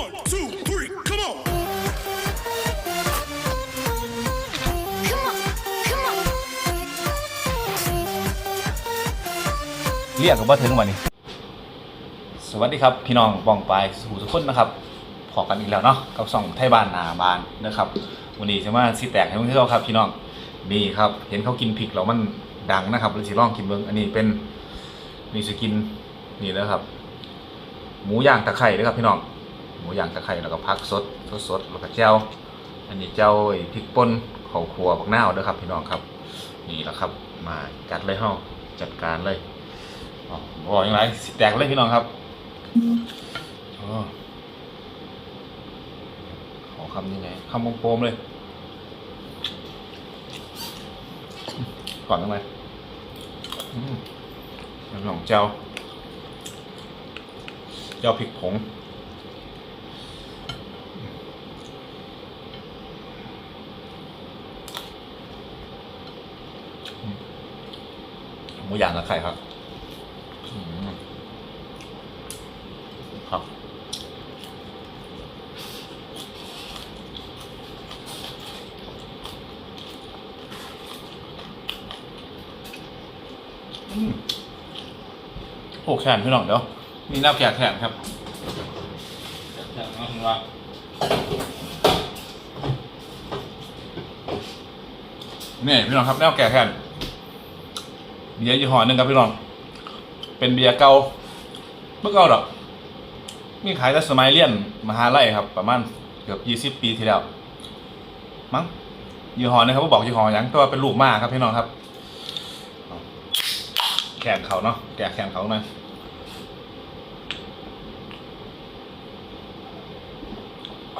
One, two, three, come on. Come on, come on. เรียกกับว่าถึงวันนี้ สวัสดีครับพี่น้องปองปายสู่ทุกคนนะครับพอกันอีกแล้วเนาะกับสองไทยบ้านนาบานนะครับวันนี้จะมาสิแตกให้เพื่อนๆครับพี่น้องนี่ครับ เห็นเขากินพริกแล้วมันดังนะครับเลยสิลองกินเบิ้งอันนี้เป็นนี่สิกินนี่แล้วครับ หมูย่างตะไคร้ด้วยครับพี่น้อง หมูย่างตะไคร้แล้วก็ผักสดสดสดแล้วก็เจ้าอันนี้เจ้าไอ้พริกป่นข้าวคั่วบักนาวเด้อครับพี่น้องครับ นี่แหละครับ มาจัดเลยเฮาจัดการเลยอ๋อบอกยังไงสิแตกเลยพี่น้องครับอ๋อขอคำยังไงคำโปมเลยก่อนยังไงอืมน้ำหนองเจ้า เจ้าพริกผง มูย่างกับไข่ครับอืมครับอืมโอ้แขนพี่น้องเดี๋ยวมีแนวแกะแขนครับแขนมาถึงว่านี่พี่น้องครับแนวแกะแขน เบียร์ยี่ห้อหนึ่งครับพี่น้อง เป็นเบียร์เก่าเมื่อก่าหรอกมีขายแต่สมัยเรียนมหาลัยครับ ประมาณเกือบยี่สิบปีที่แล้วมั้งยี่ห้อนะครับว่าบอกยี่ห้อหยังแตัวาเป็นลูกมากครับพี่น้องครับ แขนเขาเนาะแกะแขนเขาหน่อย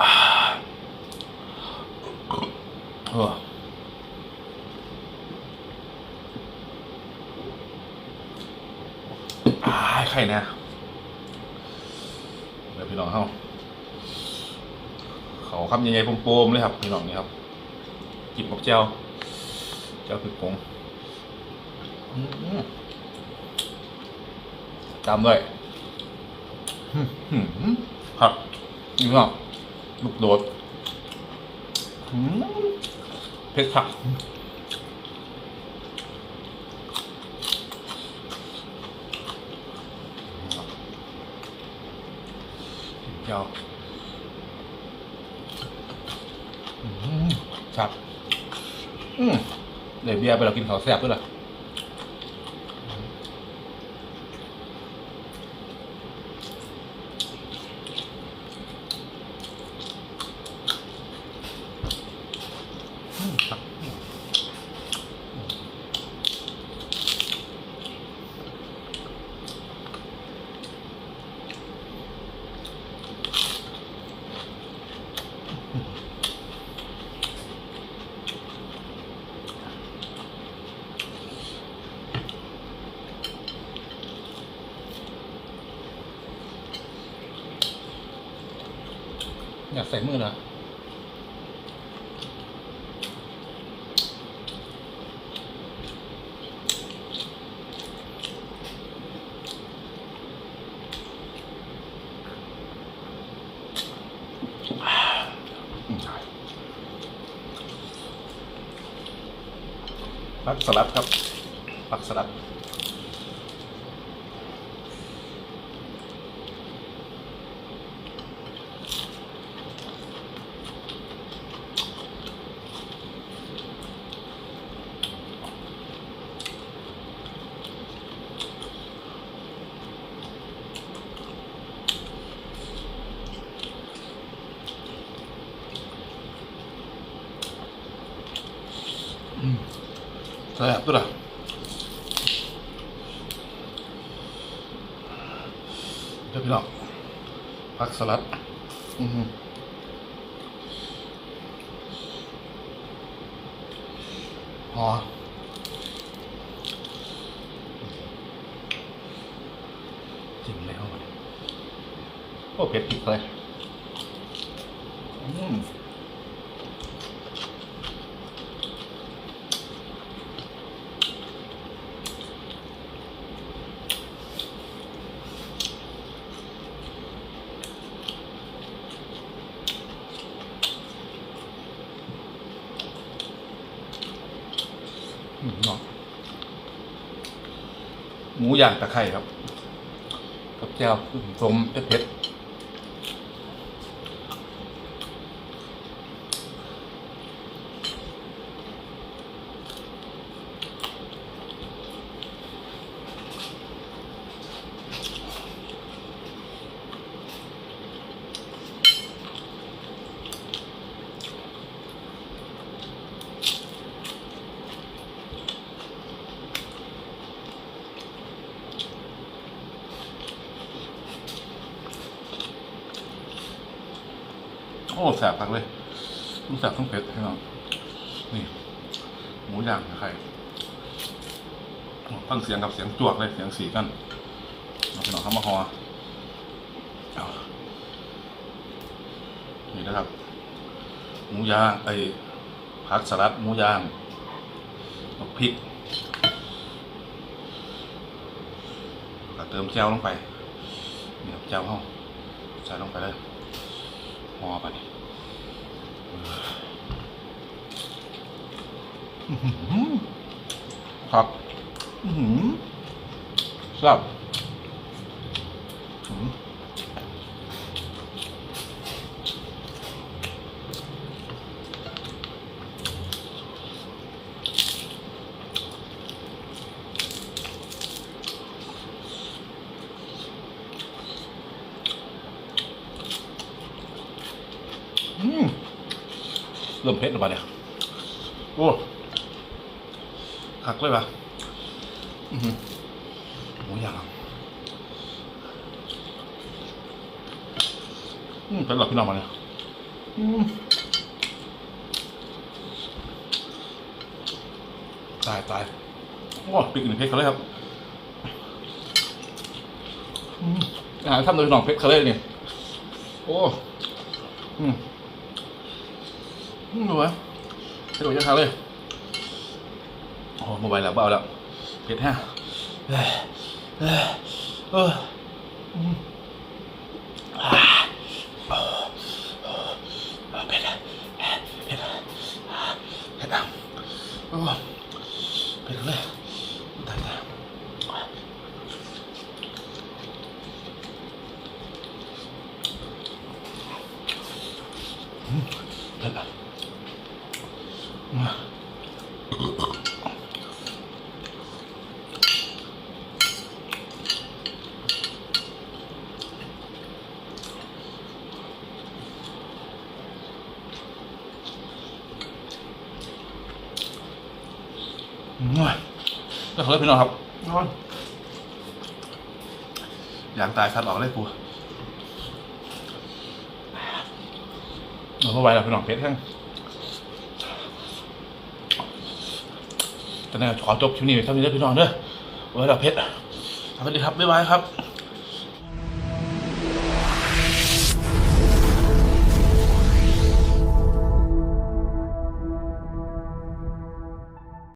อ่าโอ้อ่า ไข่แน่เดี๋ยวพี่น้องเขาเขาคำใหญ่ๆโปมๆเลยครับ พี่น้องนี่ครับกินกับเจ้า เจ้าคือผงอืมตามด้วยครับนี่ก็ลูกโดดเผ็ดผักเจ้าวครับ อืมเดี๋ยวเบียร์ไปเรากินข้าวแซ่บด้วยล่ะ อยากใส่มือนะผักสลัดครับผักสลัด แซ่บด้วยล่ะเดี๋ยวพี่น้องผักสลัด อือหอพอจิ้มเลยเข้ามาเลยโอ้เผ็ดอีกเลยอืม อืมเนาะ หมูย่างตะไคร่ครับ กับแจ่วสมเผ็ด อ้แสบมากเลยทั้งแสบทั้งเผ็ดให้น้องนี่หมูย่างไคร่ฟังเสียงกับเสียงจวกเลยเสียงสีกันเราไปหน่อยข้ามาฮอนี่นะครับ หมูย่างไอ้ผักสลัดหมูย่างกับพริกก็เติมแจ่วลงไปนี่ครับแจ่วห้องใส่ลงไปเลยหอไปนี่ ครับอื้อหือแซ่บอืม เริ่มเผ็ดแล้วปะเนี่ยโอ้คักเลยปะอื้อหือหมูย่างอืมเป็นหลับพี่น้องมาเนี่ยอืมตายตายโอ้ปิกหนึ่งเพชรเขาเลยครับอืมอาหารทำโดยน้องเพชรเขาเลยเนี่ยโอ้อืม หนูวะกระโดดยังทาเลยโอ้โมบายแล้วเบาแล้วเผ็ดฮะเอ้ยเอ้ยเออาโอ้โอ้เผ็ดอะเผ็ดอะเผ็ดอะโอ้เผ็ดเลยตายตายอืมเผ็ดอะอืม ง่วย ก็เขาเลยพี่น้องครับนอนอยากตายคัดออกเลยกูเราไม่ไหวแล้วพี่น้องเพชรแห้งแต่เนี่ยขอจบคลิปนี้ไว้เท่านี้เด้อพี่น้องเด้อไว้เราเพชรสวัสดีครับบ๊ายบายครับ